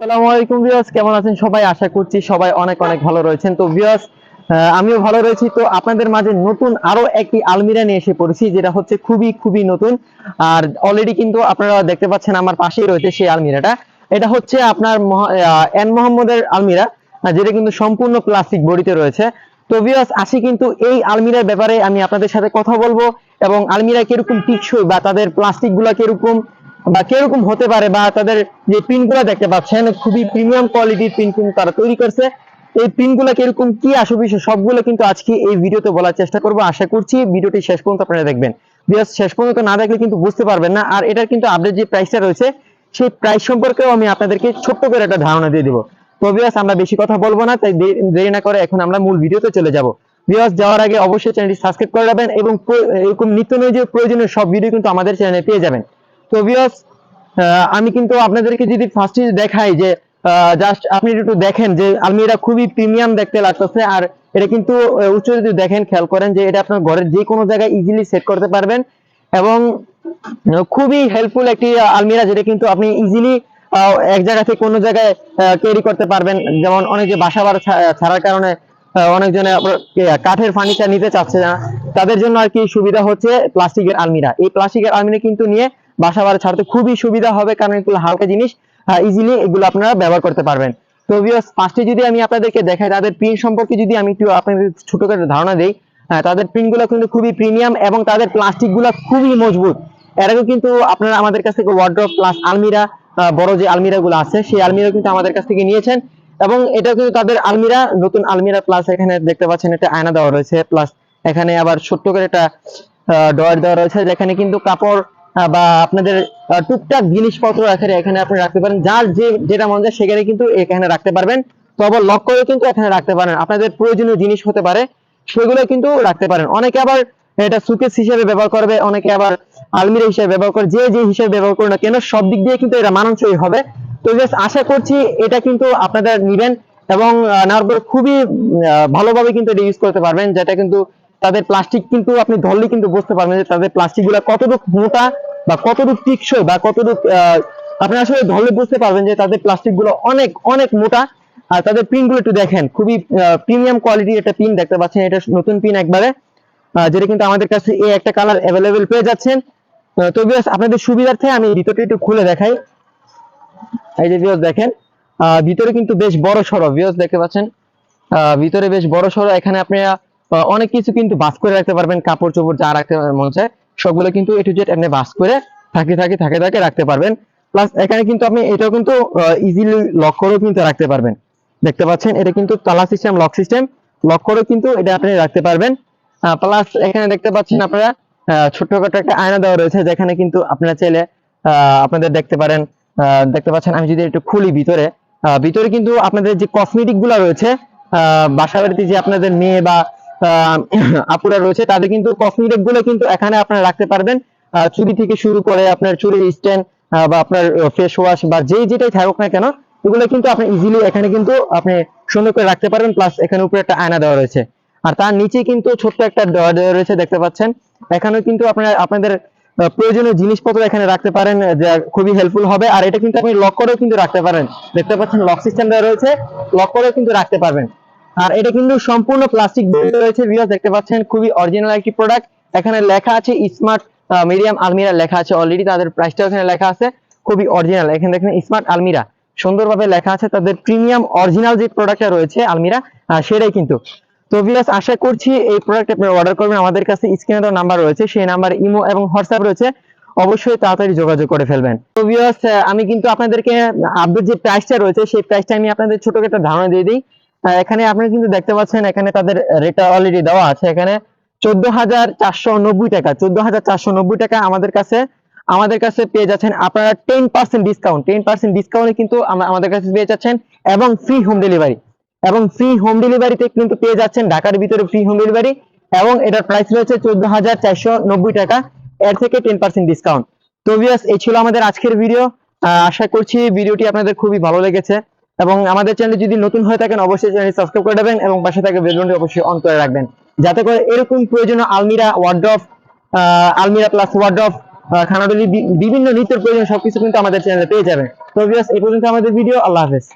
আসসালামু আলাইকুম ভিউয়ার্স, কেমন আছেন সবাই? আশা করছি সবাই অনেক অনেক ভালো রয়েছেন। তো ভিউয়ার্স আমিও ভালো রয়েছি। তো আপনাদের মাঝে নতুন আরও একটি আলমিরা নিয়ে এসে পড়েছি, যেটা হচ্ছে খুবই খুবই নতুন। আর অলরেডি কিন্তু আপনারা দেখতে পাচ্ছেন আমার পাশেই রয়েছে সেই আলমিরাটা। এটা হচ্ছে আপনার এন মোহাম্মদের আলমিরা যেটা কিন্তু সম্পূর্ণ প্লাস্টিক বডিতে রয়েছে। তো ভিউয়ার্স, আসি কিন্তু এই আলমিরার ব্যাপারে আমি আপনাদের সাথে কথা বলব এবং আলমিরা কীরকম টিকসই বা তাদের প্লাস্টিকগুলা কীরকম বা কীরকম হতে পারে বা তাদের যে পিনগুলা দেখতে পাচ্ছেন, খুবই প্রিমিয়াম কোয়ালিটির পিন কিন্তু তারা তৈরি করছে। এই পিনগুলা কীরকম, কি আসে বিষয় সবগুলো কিন্তু আজকে এই ভিডিওতে বলার চেষ্টা করব। আশা করছি ভিডিওটি শেষ পর্যন্ত আপনারা দেখবেন। শেষ পর্যন্ত না দেখলে কিন্তু বুঝতে পারবেন না। আর এটার কিন্তু আপডেট যে প্রাইসটা রয়েছে, সেই প্রাইস সম্পর্কেও আমি আপনাদেরকে ছোট্ট করে একটা ধারণা দিয়ে দিব। তো বিয়াস আমরা বেশি কথা বলব না, তাই দেরি না করে এখন আমরা মূল ভিডিওতে চলে যাব। বিয়াস যাওয়ার আগে অবশ্যই চ্যানেলটি সাবস্ক্রাইব করে রাখবেন এবং এরকম নিত্য নৈজ প্রয়োজনীয় সব ভিডিও কিন্তু আমাদের চ্যানেলে পেয়ে যাবেন। তো আমি কিন্তু আপনাদেরকে যদি ফার্স্টে দেখাই যে জাস্ট আপনি একটু দেখেন যে, আলমিরা খুবই প্রিমিয়াম দেখতে লাগতেছে, আর এটা কিন্তু উচ্চ যদি দেখেন, খেয়াল করেন যে এটা আপনার ঘরের যে কোনো জায়গায় ইজিলি সেট করতে পারবেন। এবং খুবই হেল্পফুল একটি আলমিরা যেটা কিন্তু আপনি ইজিলি এক জায়গা থেকে অন্য জায়গায় ক্যারি করতে পারবেন। যেমন অনেক যে বাসা বাড়া ছাড়ার কারণে অনেকজনে কাঠের ফার্নিচার নিতে চাচ্ছে না। তাদের জন্য আর কি সুবিধা হচ্ছে প্লাস্টিকের আলমিরা। এই প্লাস্টিকের আলমিরা কিন্তু নিয়ে বাসা বাড়া ছাড়তে খুবই সুবিধা হবে, কারণ এগুলো হালকা জিনিস ইজিলি এগুলো আপনারা ব্যবহার করতে পারবেন। তো ভিউয়ার্স ফার্স্টে যদি আমি আপনাদেরকে দেখাই, তাদের প্রিন্ট সম্পর্কে যদি আমি একটু আপনাদের ছোট করে ধারণা দেই তাদের প্রিন্টগুলো কিন্তু খুবই প্রিমিয়াম এবং তাদের প্লাস্টিকগুলো খুবই মজবুত। এর কিন্তু আপনারা আমাদের কাছ থেকে ওয়ার্ড্রপ প্লাস আলমিরা বড় যে আলমিরা গুলো আছে, সেই আলমিরা কিন্তু আমাদের কাছ থেকে নিয়েছেন এবং এটা কিন্তু তাদের আলমিরা নতুন আলমিরা প্লাস এখানে দেখতে পাচ্ছেন, একটা আয়না দেওয়া রয়েছে প্লাস এখানে আবার ছোট্ট করে একটা ডয়ার দেওয়া রয়েছে, যেখানে কিন্তু কাপড় বা আপনাদের টুকটাক জিনিসপত্র এখানে এখানে আপনি রাখতে পারেন। যার যে, যেটা মন যায় সেখানে কিন্তু এখানে রাখতে পারবেন। তো আবার লক করে কিন্তু এখানে রাখতে পারেন। আপনাদের প্রয়োজনীয় জিনিস হতে পারে, সেগুলো কিন্তু রাখতে পারেন। অনেকে আবার এটা সুকেস হিসেবে ব্যবহার করবে, অনেকে আবার আলমিরা হিসেবে ব্যবহার করে, যে যে হিসেবে ব্যবহার করুন না কেন, সব দিক দিয়ে কিন্তু এটা মানানসই হবে। তো জাস্ট আশা করছি এটা কিন্তু আপনারা নিবেন এবং নেওয়ার পর খুবই ভালোভাবে কিন্তু এটা ইউজ করতে পারবেন, যেটা কিন্তু তাদের প্লাস্টিক কিন্তু আপনি ধরলে কিন্তু বুঝতে পারবেন যে তাদের প্লাস্টিকগুলা কতটুকু মোটা বা কতটুকু টিকসই বা কতটুকু আপনি আসলে ধরলে বুঝতে পারবেন যে তাদের প্লাস্টিকগুলো অনেক অনেক মোটা। আর তাদের পিনগুলো একটু দেখেন খুবই প্রিমিয়াম কোয়ালিটির একটা পিন দেখতে পাচ্ছেন এটা নতুন পিন একবারে। যেটা কিন্তু আমাদের কাছে এই একটা কালার অ্যাভেলেবেল পেয়ে যাচ্ছেন। তো বিয়াস আপনাদের সুবিধার্থে আমি ভিতরটা একটু খুলে দেখাই। এই যে ভিউয়ার্স দেখেন ভিতরে কিন্তু বেশ বড় সড়ো ভিউয়ার্স দেখতে পাচ্ছেন। ভিতরে বেশ বড় সড়ো এখানে আপনি আহ, অনেক কিছু কিন্তু বাস করে রাখতে পারবেন কাপড় চোপড় যা রাখতে মন চায় সবগুলো কিন্তু এ টু জেড আপনি বাস করে থাকে থাকে থাকে থাকে রাখতে পারবেন। প্লাস এখানে কিন্তু আপনি, এটাও কিন্তু ইজিলি লক করেও কিন্তু রাখতে পারবেন। দেখতে পাচ্ছেন, এটা কিন্তু তালা সিস্টেম লক সিস্টেম লক করেও কিন্তু এটা আপনি রাখতে পারবেন। প্লাস এখানে দেখতে পাচ্ছেন আপনারা ছোট্টখাটো একটা আয়না দেওয়া রয়েছে, যেখানে কিন্তু আপনারা চাইলে আপনাদের দেখতে পারেন দেখতে পাচ্ছেন, আমি যদি একটু খুলি ভিতরে ভিতরে কিন্তু আপনাদের যে কসমেটিকগুলা রয়েছে বাসা বাড়িতে যে আপনাদের মেয়ে বা আপুরা রয়েছে, তাদের কিন্তু কসমেটিকগুলো কিন্তু এখানে আপনারা রাখতে পারবেন। চুড়ি থেকে শুরু করে আপনার চুড়ির স্ট্যান্ড বা আপনার ফেস ওয়াশ বা যেই যেটাই থাকুক না কেন, এগুলো কিন্তু আপনি ইজিলি এখানে কিন্তু আপনি সুন্দর করে রাখতে পারবেন। প্লাস এখানে উপরে একটা আয়না দেওয়া রয়েছে। আর তার নিচে কিন্তু ছোট্ট একটা ডয়ার দেওয়া রয়েছে, দেখতে পাচ্ছেন। এখানেও কিন্তু আপনারা, আপনাদের প্রয়োজনীয় জিনিসপত্র এখানে রাখতে পারেন যা খুবই হেল্পফুল হবে। আর এটা কিন্তু আপনি লক করেও কিন্তু রাখতে পারেন। দেখতে পাচ্ছেন লক সিস্টেম দেওয়া রয়েছে। লক করেও কিন্তু রাখতে পারবেন। আর এটা কিন্তু সম্পূর্ণ প্লাস্টিক রয়েছে ভিউয়ার্স দেখতে পাচ্ছেন, খুবই অরিজিনাল একটি প্রোডাক্ট এখানে লেখা আছে স্মার্ট মিডিয়াম আলমিরা লেখা আছে অলরেডি তাদের প্রাইসটাও এখানে লেখা আছে, খুবই অরিজিনাল এখানে দেখেন স্মার্ট আলমিরা সুন্দরভাবে লেখা আছে, তাদের প্রিমিয়াম অরিজিনাল যে প্রোডাক্টটা রয়েছে আলমিরা সেটাই কিন্তু। তো ভিউয়ার্স আশা করছি এই প্রোডাক্ট আপনারা অর্ডার করবেন। আমাদের কাছে স্ক্রিনে দেওয়া নাম্বার রয়েছে, সেই নাম্বার ইমো এবং হোয়াটসঅ্যাপ রয়েছে, অবশ্যই তাড়াতাড়ি যোগাযোগ করে ফেলবেন। তো ভিউয়ার্স আমি কিন্তু আপনাদেরকে আপডেট যে প্রাইসটা রয়েছে, সেই প্রাইসটা আমি আপনাদের ছোট একটা ধারণা দিয়ে দিই। এখানে আপনারা কিন্তু দেখতে পাচ্ছেন, এখানে তাদের রেটটা অলরেডি দেওয়া আছে। এখানে চোদ্দ হাজার চারশো নব্বই টাকা, চোদ্দ হাজার চারশো নব্বই টাকা আমাদের কাছে আমাদের কাছে পেয়ে যাচ্ছেন আপনারা ten percent discount ten percent ডিসকাউন্টে কিন্তু আমাদের কাছে পেয়ে যাচ্ছেন এবং ফ্রি হোম ডেলিভারি এবং ফ্রি হোম ডেলিভারিতে কিন্তু পেয়ে যাচ্ছেন ঢাকার ভিতরে ফ্রি হোম ডেলিভারি এবং এটার প্রাইস রয়েছে চোদ্দ হাজার চারশো নব্বই টাকা। এর থেকে টেন পার্সেন্ট ডিসকাউন্ট তো ভিউয়ার্স এই ছিল আমাদের আজকের ভিডিও আশা করছি ভিডিওটি আপনাদের খুবই ভালো লেগেছে। এবং আমাদের চ্যানেল যদি নতুন হয়ে থাকেন, অবশ্যই চ্যানেল সাবস্ক্রাইব করে দেবেন এবং পাশে থাকা বেলবনটি অবশ্যই অন করে রাখবেন। যাতে করে এরকম প্রয়োজনীয় আলমিরা ওয়ার্ড্রফ আলমিরা প্লাস ওয়ার্ড্রফ খানাডলি বিভিন্ন নিত্য প্রয়োজন সবকিছু কিন্তু আমাদের চ্যানেলে পেয়ে যাবেন। তো ভিউয়ার্স এই পর্যন্ত আমাদের ভিডিও আল্লাহ হাফেজ।